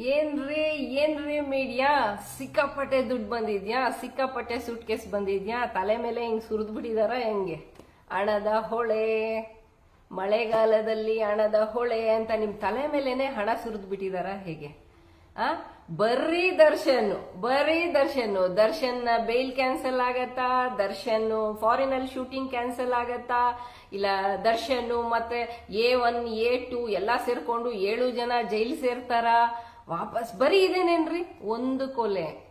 ಏನ್ರಿ ಏನ್ರಿ ಮೀಡಿಯಾ ಸಿಕ್ಕಾಪಟ್ಟೆ ದುಡ್ಡು ಬಂದಿದ್ಯಾ? ಸಿಕ್ಕಾಪಟ್ಟೆ ಸೂಟ್ ಕೇಸ್ ಬಂದಿದ್ಯಾ? ತಲೆ ಮೇಲೆ ಹಿಂಗ್ ಸುರಿದು ಬಿಟ್ಟಿದಾರ ಹೆಂಗೆ? ಹಣದ ಹೊಳೆ, ಮಳೆಗಾಲದಲ್ಲಿ ಹಣದ ಹೊಳೆ ಅಂತ ನಿಮ್ ತಲೆ ಮೇಲೆನೆ ಹಣ ಸುರಿದು ಬಿಟ್ಟಿದಾರ ಹೇಗೆ? ಆ? ಬರ್ರಿ ದರ್ಶನ್ ಬರ್ರಿ ದರ್ಶನ್ ದರ್ಶನ್ ಬೇಲ್ ಕ್ಯಾನ್ಸಲ್ ಆಗತ್ತಾ? ದರ್ಶನ್ ಫಾರಿನ್ ಅಲ್ಲಿ ಶೂಟಿಂಗ್ ಕ್ಯಾನ್ಸಲ್ ಆಗತ್ತಾ? ಇಲ್ಲ ದರ್ಶನ್ ಮತ್ತೆ ಎ ಒನ್ ಎ ಟು ಎಲ್ಲಾ ಸೇರ್ಕೊಂಡು ಏಳು ಜನ ಜೈಲ್ ಸೇರ್ತಾರ? ವಾಪಸ್ ಬರೀ ಇದೇನೇನ್ರಿ? ಒಂದು ಕೊಲೆ.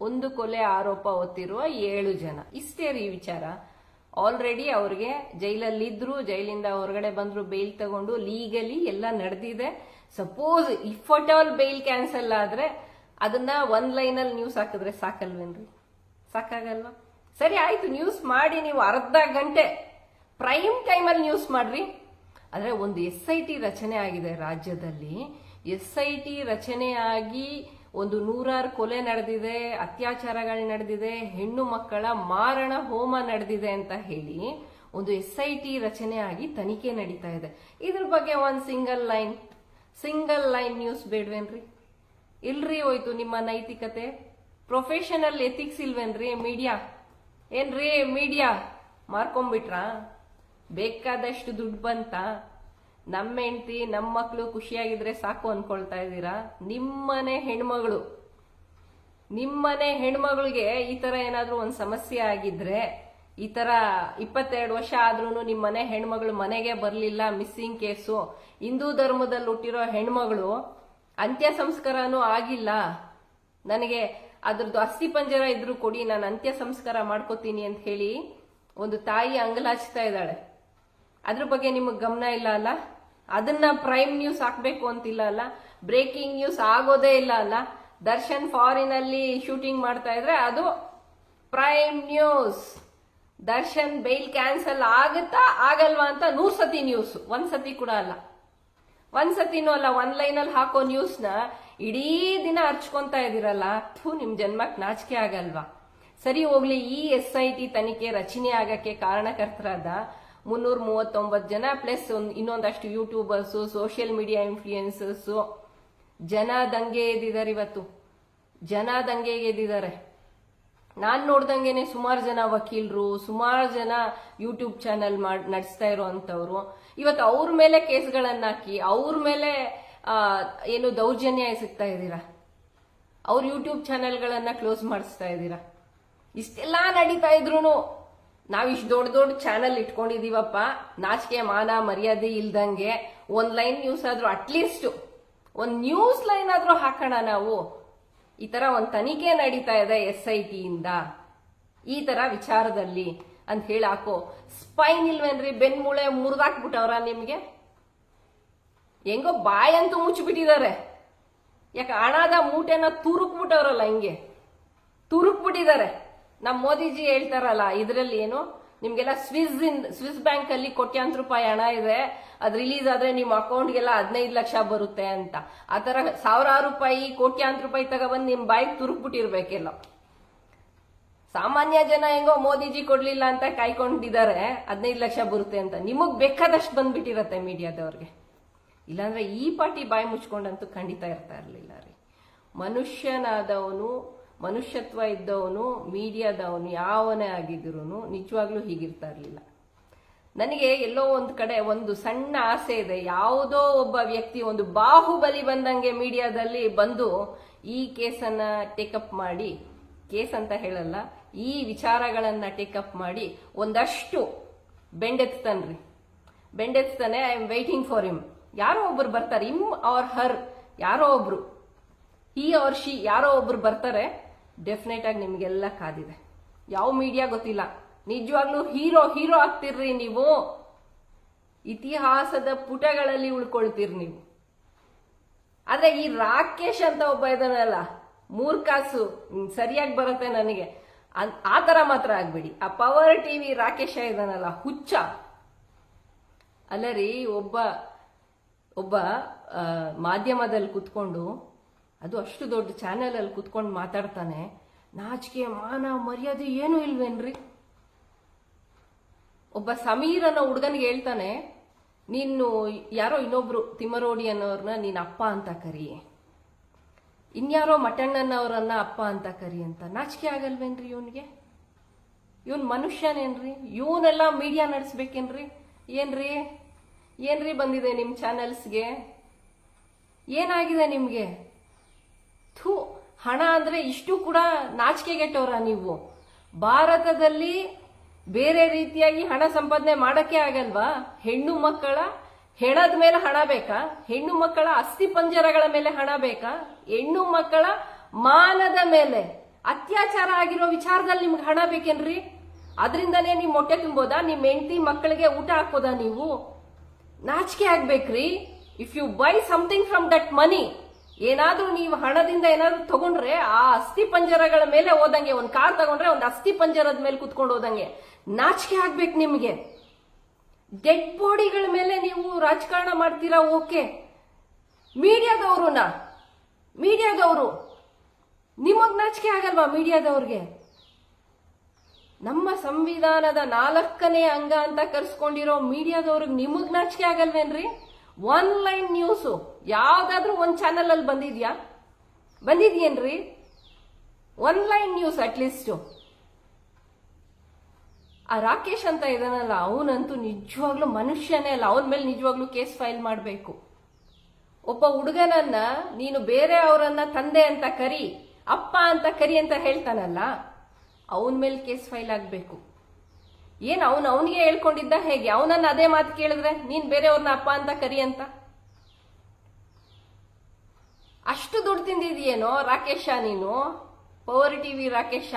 ಒಂದು ಕೊಲೆ ಆರೋಪ ಹೊತ್ತಿರುವ ಏಳು ಜನ. ಇಷ್ಟೇ ರೀ ವಿಚಾರ. ಆಲ್ರೆಡಿ ಅವ್ರಿಗೆ ಜೈಲಲ್ಲಿ ಇದ್ರು ಜೈಲಿಂದ ಹೊರಗಡೆ ಬಂದ್ರು ಬೇಲ್ ತಗೊಂಡು ಲೀಗಲಿ ಎಲ್ಲ ನಡೆದಿದೆ. Suppose if at all bail cancel ಆದ್ರೆ ಅದನ್ನ ಒಂದ್ ಲೈನ್ ಅಲ್ಲಿ ನ್ಯೂಸ್ ಹಾಕಿದ್ರೆ ಸಾಕಲ್ವೇನ್ರಿ? ಸಾಕಾಗಲ್ವಾ? ಸರಿ, ಆಯ್ತು ನ್ಯೂಸ್ ಮಾಡಿ, ನೀವು ಅರ್ಧ ಗಂಟೆ ಪ್ರೈಮ್ ಟೈಮಲ್ಲಿ ನ್ಯೂಸ್ ಮಾಡ್ರಿ. ಆದ್ರೆ ಒಂದು ಎಸ್ ಐ ಟಿ ರಚನೆ ಆಗಿದೆ ರಾಜ್ಯದಲ್ಲಿ. ಎಸ್ ಐ ಟಿ ರಚನೆಯಾಗಿ ಒಂದು ನೂರಾರು ಕೊಲೆ ನಡೆದಿದೆ, ಅತ್ಯಾಚಾರಗಳು ನಡೆದಿದೆ, ಹೆಣ್ಣು ಮಕ್ಕಳ ಮಾರಣ ಹೋಮ ನಡೆದಿದೆ ಅಂತ ಹೇಳಿ ಒಂದು ಎಸ್ ಐ ಟಿ ರಚನೆ ಆಗಿ ತನಿಖೆ ನಡೀತಾ ಇದೆ. ಇದ್ರ ಬಗ್ಗೆ ಒಂದು single line single line news ಬೇಡ್ವೇನ್ರಿ? ಇಲ್ರಿ ಹೋಯ್ತು ನಿಮ್ಮ ನೈತಿಕತೆ. ಪ್ರೊಫೆಷನಲ್ ಎಥಿಕ್ಸ್ ಇಲ್ವೇನ್ರಿ ಮೀಡಿಯಾ ಏನ್ರಿ ಮೀಡಿಯಾ ಮಾರ್ಕೊಂಬಿಟ್ರಾ ಬೇಕಾದಷ್ಟು ದುಡ್ಡು ಬಂತ? ನಮ್ಮ ಹೆಂಡತಿ ನಮ್ಮ ಮಕ್ಕಳು ಖುಷಿಯಾಗಿದ್ರೆ ಸಾಕು ಅನ್ಕೊಳ್ತಾ ಇದ್ದೀರಾ? ನಿಮ್ಮನೆ ಹೆಣ್ಮಗಳು. ನಿಮ್ಮನೆ ಹೆಣ್ಮಗಳಿಗೆ ಈ ತರ ಏನಾದ್ರೂ ಒಂದು ಸಮಸ್ಯೆ ಆಗಿದ್ರೆ, ಈ ತರ ಇಪ್ಪತ್ತೆರಡು ವರ್ಷ ಆದ್ರೂ ನಿಮ್ಮನೆ ಹೆಣ್ಮಗಳು ಮನೆಗೆ ಬರಲಿಲ್ಲ, ಮಿಸ್ಸಿಂಗ್ ಕೇಸು, ಹಿಂದೂ ಧರ್ಮದಲ್ಲಿ ಹುಟ್ಟಿರೋ ಹೆಣ್ಮಗಳು, ಅಂತ್ಯ ಸಂಸ್ಕಾರನೂ ಆಗಿಲ್ಲ. ನನಗೆ ಅದ್ರದ್ದು ಅಸ್ಥಿ ಪಂಜರ ಇದ್ರು ಕೊಡಿ, ನಾನು ಅಂತ್ಯ ಸಂಸ್ಕಾರ ಮಾಡ್ಕೋತೀನಿ ಅಂತ ಹೇಳಿ ಒಂದು ತಾಯಿ ಅಂಗಲಾಚ್ತಾ ಇದ್ದಾಳೆ. ಅದ್ರ ಬಗ್ಗೆ ನಿಮಗೆ ಗಮನ ಇಲ್ಲ ಅಲ್ಲ? ಅದನ್ನ ಪ್ರೈಮ್ ನ್ಯೂಸ್ ಹಾಕ್ಬೇಕು ಅಂತಿಲ್ಲ ಅಲ್ಲ? ಬ್ರೇಕಿಂಗ್ ನ್ಯೂಸ್ ಆಗೋದೇ ಇಲ್ಲ ಅಲ್ಲ? ದರ್ಶನ್ ಫಾರಿನ್ ಅಲ್ಲಿ ಶೂಟಿಂಗ್ ಮಾಡ್ತಾ ಇದ್ರೆ ಅದು prime news Darshan bail cancel ಆಗುತ್ತಾ ಆಗಲ್ವಾ ಅಂತ ನೂರ್ ಸತಿ ನ್ಯೂಸ್ ಒಂದ್ ಸತಿ ಕೂಡ ಅಲ್ಲ. ಒಂದ್ ಸತಿನೂ ಅಲ್ಲ, ಒಂದ್ ಲೈನ್ ಅಲ್ಲಿ ಹಾಕೋ ನ್ಯೂಸ್ನ ಇಡೀ ದಿನ ಹರ್ಚ್ಕೊಂತಾ ಇದೀರಲ್ಲ ಥೂ, ನಿಮ್ ಜನ್ಮಕ್ ನಾಚಿಕೆ ಆಗಲ್ವಾ? ಸರಿ ಹೋಗ್ಲಿ, ಈ ಎಸ್ ಐ ಟಿ ತನಿಖೆ ರಚನೆ ಆಗಕ್ಕೆ ಕಾರಣಕರ್ತರಾದ ಮುನ್ನೂರ ಮೂವತ್ತೊಂಬತ್ತು ಜನ ಪ್ಲಸ್ ಇನ್ನೊಂದಷ್ಟು ಯೂಟ್ಯೂಬರ್ಸ್ ಸೋಷಿಯಲ್ ಮೀಡಿಯಾ ಇನ್ಫ್ಲೂಯೆನ್ಸರ್ಸು ಜನ ದಂಗೆ ಎದ್ದಿದ್ದಾರೆ ಇವತ್ತು. ಜನ ದಂಗೆ ಎದ್ದಿದ್ದಾರೆ. ನಾನು ನೋಡ್ದಂಗೆನೆ ಸುಮಾರು ಜನ ವಕೀಲರು, ಸುಮಾರು ಜನ ಯೂಟ್ಯೂಬ್ ಚಾನಲ್ ಮಾಡಿ, ನಡೆಸ್ತಾ ಇರೋವಂಥವ್ರು ಇವತ್ತು ಅವ್ರ ಮೇಲೆ ಕೇಸ್ಗಳನ್ನು ಹಾಕಿ, ಅವ್ರ ಮೇಲೆ ಏನು ದೌರ್ಜನ್ಯ ಎಸಗ್ತಾ ಇದ್ದೀರಾ? ಅವ್ರ ಯೂಟ್ಯೂಬ್ ಚಾನೆಲ್ಗಳನ್ನ ಕ್ಲೋಸ್ ಮಾಡಿಸ್ತಾ ಇದ್ದೀರಾ? ಇಷ್ಟೆಲ್ಲ ನಡೀತಾ ಇದ್ರು ನಾವ್ ಇಷ್ಟು ದೊಡ್ಡ ದೊಡ್ಡ ಚಾನಲ್ ಇಟ್ಕೊಂಡಿದೀವಪ್ಪ. ನಾಚಿಕೆ ಮಾನ, ಮರ್ಯಾದೆ ಇಲ್ದಂಗೆ ಒಂದ್ ಲೈನ್ ನ್ಯೂಸ್ ಆದ್ರೂ ಅಟ್ಲೀಸ್ಟ್ ಒಂದ್ ನ್ಯೂಸ್ ಲೈನ್ ಆದ್ರೂ ಹಾಕೋಣ ನಾವು. ಈ ತರ ಒಂದ್ ತನಿಖೆ ನಡೀತಾ ಇದೆ ಎಸ್ ಐ ಟಿಯಿಂದ ಈ ತರ ವಿಚಾರದಲ್ಲಿ ಅಂತ ಹೇಳಿ ಹಾಕೋ. ಸ್ಪೈನ್ ಇಲ್ವೇನ್ರಿ ಬೆನ್ಮೂಳೆ ಮುರಿದಾಕ್ಬಿಟ್ಟವ್ರ ನಿಮ್ಗೆ? ಹೆಂಗೋ ಬಾಯಂತೂ ಮುಚ್ಚಿಬಿಟ್ಟಿದ್ದಾರೆ. ಯಾಕೆ ಹಣದ ಮೂಟೆನ ತುರುಕ್ಬಿಟ್ಟವ್ರಲ್ಲ ಹಿಂಗೆ? ತುರುಕ್ಬಿಟ್ಟಿದ್ದಾರೆ. ನಮ್ಮ ಮೋದಿಜಿ ಹೇಳ್ತಾರಲ್ಲ, ಇದರಲ್ಲಿ ಏನು? ನಿಮ್ಗೆಲ್ಲ ಸ್ವಿಸ್ ಇನ್ ಸ್ವಿಸ್ ಬ್ಯಾಂಕ್ ಅಲ್ಲಿ ಕೋಟ್ಯಾಂತರ ರೂಪಾಯಿ ಹಣ ಇದೆ, ಅದ್ ರಿಲೀಸ್ ಆದ್ರೆ ನಿಮ್ಮ ಅಕೌಂಟ್ಗೆಲ್ಲ ಹದಿನೈದು ಲಕ್ಷ ಬರುತ್ತೆ ಅಂತ. ಆ ತರ ಸಾವಿರಾರು ರೂಪಾಯಿ, ಕೋಟ್ಯಾಂತರ ರೂಪಾಯಿ ತಗೊಬಂದು ನಿಮ್ ಬಾಯಿಗೆ ತುರುಕ್ಬಿಟ್ಟಿರ್ಬೇಕೆಲ್ಲ. ಸಾಮಾನ್ಯ ಜನ ಹೆಂಗೋ ಮೋದಿಜಿ ಕೊಡ್ಲಿಲ್ಲ ಅಂತ ಕಾಯ್ಕೊಂಡಿದ್ದಾರೆ, ಹದಿನೈದು ಲಕ್ಷ ಬರುತ್ತೆ ಅಂತ. ನಿಮಗ್ ಬೇಕಾದಷ್ಟು ಬಂದ್ಬಿಟ್ಟಿರತ್ತೆ ಮೀಡಿಯಾದವ್ರಿಗೆ. ಇಲ್ಲಾಂದ್ರೆ ಈ ಪಾಟಿ ಬಾಯಿ ಮುಚ್ಕೊಂಡಂತೂ ಖಂಡಿತ ಇರ್ತಾ ಇರ್ಲಿಲ್ಲ ರೀ. ಮನುಷ್ಯನಾದವನು ಮನುಷ್ಯತ್ವ ಇದ್ದವನು, ಮೀಡಿಯಾದವನು, ಯಾವನೇ ಆಗಿದ್ರು ನಿಜವಾಗ್ಲೂ ಹೀಗಿರ್ತಾ ಇರಲಿಲ್ಲ ನನಗೆ ಎಲ್ಲೋ ಒಂದು ಕಡೆ ಒಂದು ಸಣ್ಣ ಆಸೆ ಇದೆ. ಯಾವುದೋ ಒಬ್ಬ ವ್ಯಕ್ತಿ ಒಂದು ಬಾಹುಬಲಿ ಬಂದಂಗೆ ಮೀಡಿಯಾದಲ್ಲಿ ಬಂದು ಈ ಕೇಸನ್ನ ಟೇಕಪ್ ಮಾಡಿ, ಕೇಸ್ ಅಂತ ಹೇಳಲ್ಲ, ಈ ವಿಚಾರಗಳನ್ನ ಟೇಕಪ್ ಮಾಡಿ ಒಂದಷ್ಟು ಬೆಂಡೆತ್ತಾನ್ರಿ. ಬೆಂಡೆತ್ತಾನೆ I am waiting for him ಯಾರೋ ಒಬ್ರು ಬರ್ತಾರೆ ಹಿಮ್ ಆರ್ ಹರ್ ಯಾರೋ ಒಬ್ರು. ಈ ಆರ್ ಶಿ ಯಾರೋ ಒಬ್ರು ಬರ್ತಾರೆ ಡೆಫಿನೆಟ್ ಆಗಿ ನಿಮ್ಗೆಲ್ಲ ಕಾದಿದೆ. ಯಾವ ಮೀಡಿಯಾ ಗೊತ್ತಿಲ್ಲ. ನಿಜವಾಗ್ಲೂ ಹೀರೋ ಹೀರೋ ಆಗ್ತಿರ್ರಿ ನೀವು. ಇತಿಹಾಸದ ಪುಟಗಳಲ್ಲಿ ಉಳ್ಕೊಳ್ತೀರಿ ನೀವು. ಆದ್ರೆ ಈ ರಾಕೇಶ್ ಅಂತ ಒಬ್ಬ ಇದ್ದಾನಲ್ಲ ಮೂರ್ ಕಾಸು ಸರಿಯಾಗಿ ಬರುತ್ತೆ ನನಗೆ. ಆ ತರ ಮಾತ್ರ ಆಗ್ಬೇಡಿ. ಆ ಪವರ್ ಟಿವಿ ರಾಕೇಶ ಇದ್ದಾನಲ್ಲ ಹುಚ್ಚ. ಅಲ್ಲ ರೀ, ಒಬ್ಬ ಒಬ್ಬ ಮಾಧ್ಯಮದಲ್ಲಿ ಕುತ್ಕೊಂಡು ಅದು ಅಷ್ಟು ದೊಡ್ಡ ಚಾನೆಲ್ ಅಲ್ಲಿ ಕುತ್ಕೊಂಡು ಮಾತಾಡ್ತಾನೆ. ನಾಚಿಕೆ, ಮಾನ, ಮರ್ಯಾದೆ ಏನೂ ಇಲ್ವೇನ್ರಿ? ಒಬ್ಬ ಸಮೀರ್ ಅನ್ನೋ ಹುಡುಗನಿಗೆ ಹೇಳ್ತಾನೆ, ನೀನು ಯಾರೋ ಇನ್ನೊಬ್ರು ತಿಮ್ಮರೋಡಿ ಅನ್ನೋರ್ನ ನೀನ್ ಅಪ್ಪ ಅಂತ ಕರಿ. ಇನ್ಯಾರೋ ಮಟಣ್ಣನವರನ್ನ ಅಪ್ಪ ಅಂತ ಕರಿ ಅಂತ. ನಾಚಿಕೆ ಆಗಲ್ವೇನ್ರಿ ಇವನ್ಗೆ? ಇವನ್ ಮನುಷ್ಯನೇನ್ರಿ? ಇವನೆಲ್ಲ ಮೀಡಿಯಾ ನಡೆಸ್ಬೇಕೇನ್ರಿ? ಏನ್ರಿ? ಏನ್ರಿ ಬಂದಿದೆ ನಿಮ್ ಚಾನೆಲ್ಸ್ಗೆ? ಏನಾಗಿದೆ ನಿಮ್ಗೆ? ಥೂ, ಹಣ ಅಂದ್ರೆ ಇಷ್ಟು ಕೂಡ ನಾಚಿಕೆಗೆಟ್ಟವರ ನೀವು? ಭಾರತದಲ್ಲಿ ಬೇರೆ ರೀತಿಯಾಗಿ ಹಣ ಸಂಪಾದನೆ ಮಾಡಕ್ಕೆ ಆಗಲ್ವಾ? ಹೆಣ್ಣು ಮಕ್ಕಳ ಹೆಣದ ಮೇಲೆ ಹಣ ಬೇಕಾ? ಹೆಣ್ಣು ಮಕ್ಕಳ ಅಸ್ಥಿ ಪಂಜರಗಳ ಮೇಲೆ ಹಣ ಬೇಕಾ? ಹೆಣ್ಣು ಮಕ್ಕಳ ಮಾನದ ಮೇಲೆ, ಅತ್ಯಾಚಾರ ಆಗಿರೋ ವಿಚಾರದಲ್ಲಿ ನಿಮ್ಗೆ ಹಣ ಬೇಕೇನ್ರಿ? ಅದರಿಂದನೇ ನೀವು ಮೊಟ್ಟೆ ತುಂಬೋದಾ? ನಿಮ್ಮ ಹೆಂಡತಿ ಮಕ್ಕಳಿಗೆ ಊಟ ಹಾಕೋದಾ ನೀವು? ನಾಚಿಕೆ ಆಗ್ಬೇಕ್ರಿ. If you buy something from that money ಏನಾದ್ರೂ ನೀವು ಹಣದಿಂದ ಏನಾದ್ರು ತಗೊಂಡ್ರೆ ಆ ಅಸ್ಥಿ ಪಂಜರಗಳ ಮೇಲೆ ಹೋದಂಗೆ, ಒಂದ್ ಕಾರ್ ತಗೊಂಡ್ರೆ ಒಂದು ಅಸ್ಥಿ ಪಂಜರದ ಮೇಲೆ ಕುತ್ಕೊಂಡು ಹೋದಂಗೆ. ನಾಚಿಕೆ ಆಗ್ಬೇಕು ನಿಮ್ಗೆ. ಡೆಡ್ ಬಾಡಿಗಳ ಮೇಲೆ ನೀವು ರಾಜಕಾರಣ ಮಾಡ್ತೀರಾ? ಓಕೆ. ಮೀಡಿಯಾದವ್ರನ್ನ, ಮೀಡಿಯಾದವರು. ನಿಮಗ್ ನಾಚಿಕೆ ಆಗಲ್ವಾ ಮೀಡಿಯಾದವ್ರಿಗೆ? ನಮ್ಮ ಸಂವಿಧಾನದ ನಾಲ್ಕನೇ ಅಂಗ ಅಂತ ಕರ್ಸ್ಕೊಂಡಿರೋ ಮೀಡಿಯಾದವ್ರಿಗೆ ನಿಮಗ್ ನಾಚಿಕೆ ಆಗಲ್ವೇನ್ರಿ? ಒನ್ ಲೈನ್ ನ್ಯೂಸು ಯಾವ್ದಾದ್ರೂ ಒಂದ್ ಚಾನೆಲ್ ಅಲ್ಲಿ ಬಂದಿದ್ಯಾ? ಬಂದಿದ್ಯೇನ್ರಿ? One line news at least ಆ ರಾಕೇಶ್ ಅಂತ ಇದಾನಲ್ಲ, ಅವನಂತೂ ನಿಜವಾಗ್ಲೂ ಮನುಷ್ಯನೇ ಅಲ್ಲ. ಅವನ ಮೇಲೆ ನಿಜವಾಗ್ಲೂ ಕೇಸ್ ಫೈಲ್ ಮಾಡಬೇಕು. ಒಬ್ಬ ಹುಡುಗನನ್ನ ನೀನು ಬೇರೆ ಅವರನ್ನ ತಂದೆ ಅಂತ ಕರಿ, ಅಪ್ಪ ಅಂತ ಕರಿ ಅಂತ ಹೇಳ್ತಾನಲ್ಲ, ಅವನ ಮೇಲೆ ಕೇಸ್ ಫೈಲ್ ಆಗಬೇಕು. ಏನ್ ಅವನು ಅವನಿಗೆ ಹೇಳ್ಕೊಂಡಿದ್ದ ಹೇಗೆ? ಅವನನ್ನ ಅದೇ ಮಾತು ಕೇಳಿದ್ರೆ ನೀನ್ ಬೇರೆಯವ್ರನ್ನ ಅಪ್ಪ ಅಂತ ಕರಿ ಅಂತ? ಅಷ್ಟು ದುಡ್ಡು ತಿಂದಿದೆಯೇನೋ, ರಾಕೇಶ ನೀನು? Power TV Rakesh.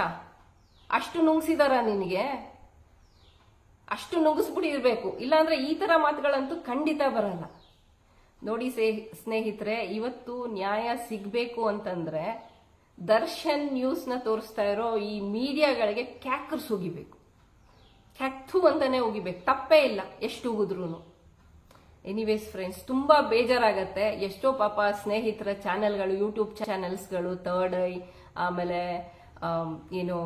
ಅಷ್ಟು ನುಂಗ್ಸಿದಾರ ನಿನಗೆ? ಅಷ್ಟು ನುಗ್ಗಿಸ್ಬಿಟ್ಟಿರ್ಬೇಕು ಇಲ್ಲಾಂದ್ರೆ ಈ ತರ ಮಾತುಗಳಂತೂ ಖಂಡಿತ ಬರಲ್ಲ. ನೋಡಿ ಸ್ನೇಹಿತರೆ, ಇವತ್ತು ನ್ಯಾಯ ಸಿಗಬೇಕು ಅಂತಂದ್ರೆ ದರ್ಶನ್ ನ್ಯೂಸ್ನ ತೋರಿಸ್ತಾ ಇರೋ ಈ ಮೀಡಿಯಾಗಳಿಗೆ ಕ್ಯಾಕರ್ಸ್ ಹೋಗಿಬೇಕು. ಕ್ಯಾಕ್ಥು ಅಂತಾನೆ ಹೋಗಿಬೇಕು. ತಪ್ಪೇ ಇಲ್ಲ, ಎಷ್ಟು ಉಗಿದ್ರು ಎನಿವೇಸ್ ಫ್ರೆಂಡ್ಸ್ ತುಂಬಾ ಬೇಜಾರಾಗತ್ತೆ. ಎಷ್ಟೋ ಪಾಪ ಸ್ನೇಹಿತರ ಚಾನೆಲ್ಗಳು ಯೂಟ್ಯೂಬ್ ಚಾನೆಲ್ಸ್ಗಳು ಥರ್ಡ್ ಐ ಆಮೇಲೆ ಏನು,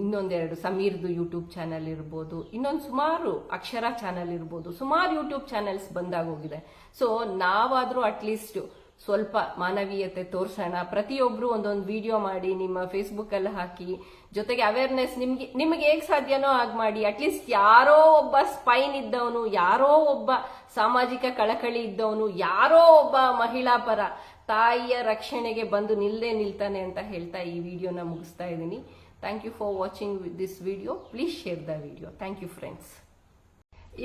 ಇನ್ನೊಂದೆರಡು, ಸಮೀರ್ದು ಯೂಟ್ಯೂಬ್ ಚಾನೆಲ್ ಇರ್ಬೋದು. ಇನ್ನೊಂದು ಸುಮಾರು ಅಕ್ಷರ ಚಾನೆಲ್ ಇರ್ಬೋದು. ಸುಮಾರು ಯೂಟ್ಯೂಬ್ ಚಾನೆಲ್ಸ್ ಬಂದಾಗೋಗಿದೆ ಸೊ ನಾವಾದರೂ ಅಟ್ಲೀಸ್ಟ್ ಸ್ವಲ್ಪ ಮಾನವೀಯತೆ ತೋರ್ಸೋಣ. ಪ್ರತಿಯೊಬ್ರು ಒಂದೊಂದು ವಿಡಿಯೋ ಮಾಡಿ ನಿಮ್ಮ ಫೇಸ್ಬುಕ್ ಅಲ್ಲಿ ಹಾಕಿ, ಜೊತೆಗೆ ಅವೇರ್ನೆಸ್ ನಿಮ್ಗೆ ನಿಮ್ಗೆ ಹೇಗ್ ಸಾಧ್ಯನೋ ಹಾಗೆ ಮಾಡಿ. ಅಟ್ಲೀಸ್ಟ್ ಯಾರೋ ಒಬ್ಬ ಸ್ಪೈನ್ ಇದ್ದವನು, ಯಾರೋ ಒಬ್ಬ ಸಾಮಾಜಿಕ ಕಳಕಳಿ ಇದ್ದವನು, ಯಾರೋ ಒಬ್ಬ ಮಹಿಳಾ ಪರ ತಾಯಿಯ ರಕ್ಷಣೆಗೆ ಬಂದು ನಿಲ್ಲೇ ನಿಲ್ತಾನೆ ಅಂತ ಹೇಳ್ತಾ ಈ ವಿಡಿಯೋನ ಮುಗಿಸ್ತಾ ಇದ್ದೀನಿ. Thank you for watching this video please share the video thank you friends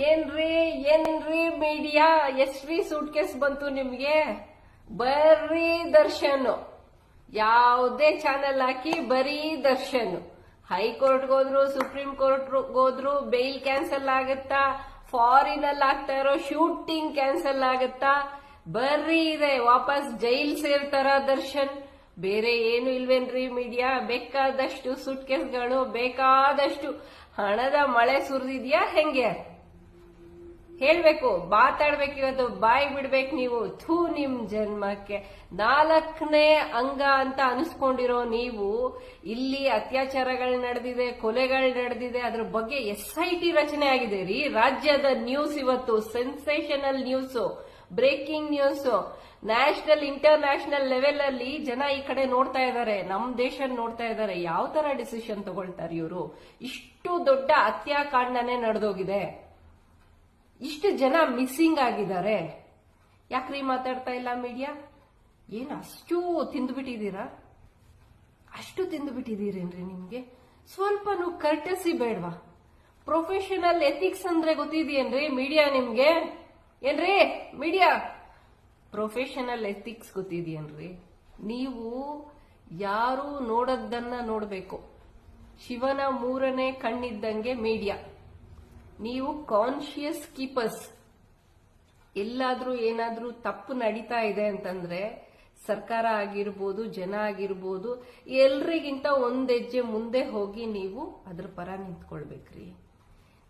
ಏನ್ರಿ ಏನ್ರಿ ಮೀಡಿಯಾ ಎಷ್ಟ್ರಿ ಸೂಟ್ ಕೇಸ್ ಬಂತು ನಿಮ್ಗೆ? ಬರೀ ದರ್ಶನ್. ಯಾವುದೇ ಚಾನೆಲ್ ಹಾಕಿ ಬರೀ ದರ್ಶನ್. ಹೈಕೋರ್ಟ್ ಹೋದ್ರು ಸುಪ್ರೀಂ ಕೋರ್ಟ್ ಹೋದ್ರು ಬೇಲ್ ಕ್ಯಾನ್ಸಲ್ ಆಗುತ್ತಾ? ಫಾರಿನ್ ಅಲ್ಲಿ ಆಗ್ತಾ ಇರೋ ಶೂಟಿಂಗ್ ಕ್ಯಾನ್ಸಲ್ ಆಗುತ್ತಾ? ಬರ್ರಿ ಇದೆ, ವಾಪಸ್ ಜೈಲ್ ಸೇರ್ತಾರ ದರ್ಶನ್. ಬೇರೆ ಏನು ಇಲ್ವೇನ್ರಿ ಮೀಡಿಯಾ ಬೇಕಾದಷ್ಟು ಸುಟ್ ಕೇಸ್ಗಳು ಬೇಕಾದಷ್ಟು ಹಣದ ಮಳೆ ಸುರಿದಿದ್ಯಾ ಹೆಂಗೆ? ಹೇಳ್ಬೇಕು, ಮಾತಾಡ್ಬೇಕು, ಇವತ್ತು ಬಾಯಿ ಬಿಡ್ಬೇಕು ನೀವು. ಥೂ ನಿಮ್ ಜನ್ಮಕ್ಕೆ. ನಾಲ್ಕನೇ ಅಂಗ ಅಂತ ಅನಿಸ್ಕೊಂಡಿರೋ ನೀವು, ಇಲ್ಲಿ ಅತ್ಯಾಚಾರಗಳು ನಡೆದಿದೆ, ಕೊಲೆಗಳು ನಡೆದಿದೆ, ಅದ್ರ ಬಗ್ಗೆ ಎಸ್ ಐ ಟಿ ರಚನೆ ಆಗಿದೆ ರೀ. ರಾಜ್ಯದ ನ್ಯೂಸ್ ಇವತ್ತು sensational news breaking news national international level ಅಲ್ಲಿ ಜನ ಈ ಕಡೆ ನೋಡ್ತಾ ಇದ್ದಾರೆ, ನಮ್ ದೇಶ ನೋಡ್ತಾ ಇದ್ದಾರೆ. ಯಾವ ತರ ಡಿಸಿಷನ್ ತಗೊಳ್ತಾರೆ ಇವರು? ಇಷ್ಟು ದೊಡ್ಡ ಹತ್ಯಾಕಾಂಡನೇ ನಡೆದೋಗಿದೆ. ಇಷ್ಟು ಜನ ಮಿಸ್ಸಿಂಗ್ ಆಗಿದ್ದಾರೆ. ಯಾಕ್ರಿ ಮಾತಾಡ್ತಾ ಇಲ್ಲ ಮೀಡಿಯಾ? ಏನು ಅಷ್ಟು ತಿಂದ್ಬಿಟ್ಟಿದ್ದೀರಾ? ಅಷ್ಟು ತಿಂದ್ಬಿಟ್ಟಿದ್ದೀರೇನ್ರಿ ನಿಮಗೆ? ಸ್ವಲ್ಪನೂ ಕರ್ಟಸಿ ಬೇಡ್ವಾ? ಪ್ರೊಫೆಷನಲ್ ಎಥಿಕ್ಸ್ ಅಂದ್ರೆ ಗೊತ್ತಿದೆಯೇನ್ರಿ ಮೀಡಿಯಾ ನಿಮ್ಗೆ? ಏನ್ರಿ ಮೀಡಿಯಾ? Professional ethics ಗೊತ್ತಿದೆಯೇನ್ರಿ? ನೀವು ಯಾರು ನೋಡದ್ದನ್ನ ನೋಡ್ಬೇಕು. ಶಿವನ ಮೂರನೇ ಕಣ್ಣಿದ್ದಂಗೆ ಮೀಡಿಯಾ. ನೀವು ಕಾನ್ಶಿಯಸ್ ಕೀಪರ್ಸ್ ಎಲ್ಲಾದ್ರೂ ಏನಾದ್ರೂ ತಪ್ಪು ನಡೀತಾ ಇದೆ ಅಂತಂದ್ರೆ ಸರ್ಕಾರ ಆಗಿರ್ಬೋದು, ಜನ ಆಗಿರ್ಬೋದು, ಎಲ್ರಿಗಿಂತ ಒಂದ್ ಹೆಜ್ಜೆ ಮುಂದೆ ಹೋಗಿ ನೀವು ಅದ್ರ ಪರ ನಿಂತ್ಕೊಳ್ಬೇಕ್ರಿ.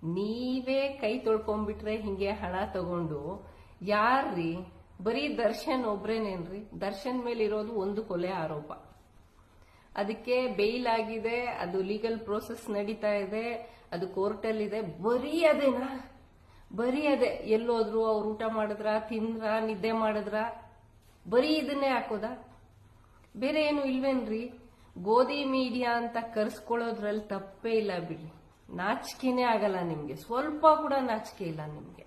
ನೀವೇ ಕೈ ತೊಳ್ಕೊಂಡ್ಬಿಟ್ರೆ ಹಿಂಗೆ ಹಣ ತಗೊಂಡು, ಯಾರ್ರಿ? ಬರೀ ದರ್ಶನ್ ಒಬ್ರೇನೇನ್ರಿ? ದರ್ಶನ್ ಮೇಲೆ ಇರೋದು ಒಂದು ಕೊಲೆ ಆರೋಪ. ಅದಕ್ಕೆ ಬೇಲ್ ಆಗಿದೆ, ಅದು ಲೀಗಲ್ ಪ್ರೋಸೆಸ್ ನಡೀತಾ ಇದೆ, ಅದು ಕೋರ್ಟಲ್ಲಿದೆ. ಬರೀ ಅದೇನಾ? ಬರೀ ಅದೇ. ಎಲ್ಲೋದ್ರು ಅವ್ರು ಊಟ ಮಾಡಿದ್ರ, ತಿಂದ್ರ, ನಿದ್ದೆ ಮಾಡಿದ್ರ? ಬರೀ ಇದನ್ನೇ ಹಾಕೋದಾ? ಬೇರೆ ಏನು ಇಲ್ವೇನ್ರಿ? ಗೋಧಿ ಮೀಡಿಯಾ ಅಂತ ಕರ್ಸ್ಕೊಳ್ಳೋದ್ರಲ್ಲಿ ತಪ್ಪೇ ಇಲ್ಲ ಬಿಡಿ ನಾಚಿಕೆನೇ ಆಗಲ್ಲ ನಿಮ್ಗೆ. ಸ್ವಲ್ಪ ಕೂಡ ನಾಚಿಕೆ ಇಲ್ಲ ನಿಮ್ಗೆ.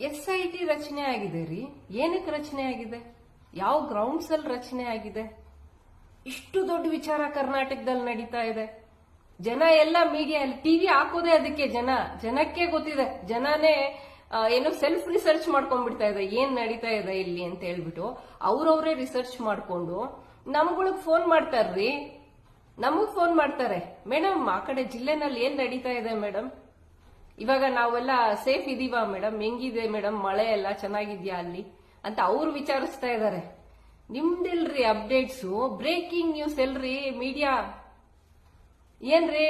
ಎಸ್ ಐ ಟಿ ರಚನೆ ಆಗಿದೆ ರೀ. ಏನಕ್ಕೆ ರಚನೆ ಆಗಿದೆ? ಯಾವ ಗ್ರೌಂಡ್ಸ್ ಅಲ್ಲಿ ರಚನೆ ಆಗಿದೆ? ಇಷ್ಟು ದೊಡ್ಡ ವಿಚಾರ ಕರ್ನಾಟಕದಲ್ಲಿ ನಡೀತಾ ಇದೆ. ಜನ ಎಲ್ಲ ಮೀಡಿಯಾ ಟಿವಿ ಹಾಕೋದೇ ಅದಕ್ಕೆ ಜನ. ಜನಕ್ಕೆ ಗೊತ್ತಿದೆ. ಜನನೇ ಏನು ಸೆಲ್ಫ್ ರಿಸರ್ಚ್ ಮಾಡ್ಕೊಂಡ್ಬಿಡ್ತಾ ಇದೆ. ಏನ್ ನಡೀತಾ ಇದೆ ಇಲ್ಲಿ ಅಂತ ಹೇಳ್ಬಿಟ್ಟು ಅವ್ರವ್ರೇ ರಿಸರ್ಚ್ ಮಾಡ್ಕೊಂಡು ನಮ್ಗಳಿಗೆ ಫೋನ್ ಮಾಡ್ತಾರ್ರಿ. ನಮಗ್ ಫೋನ್ ಮಾಡ್ತಾರೆ. ಮೇಡಮ್, ಆ ಕಡೆ ಜಿಲ್ಲೆನಲ್ಲಿ ಏನ್ ನಡೀತಾ ಇದೆ ಮೇಡಮ್? ಇವಾಗ ನಾವೆಲ್ಲ ಸೇಫ್ ಇದೀವಾ ಮೇಡಮ್? ಹೆಂಗಿದೆ ಮೇಡಮ್? ಮಳೆ ಎಲ್ಲ ಚೆನ್ನಾಗಿದ್ಯಾ ಅಲ್ಲಿ? ಅಂತ ಅವ್ರು ವಿಚಾರಿಸ್ತಾ ಇದಾರೆ. ನಿಮ್ದಿಲ್ರಿ ಅಪ್ಡೇಟ್ಸು ಬ್ರೇಕಿಂಗ್ ನ್ಯೂಸ್ ಎಲ್ರಿ ಮೀಡಿಯಾ ಏನ್ರಿ?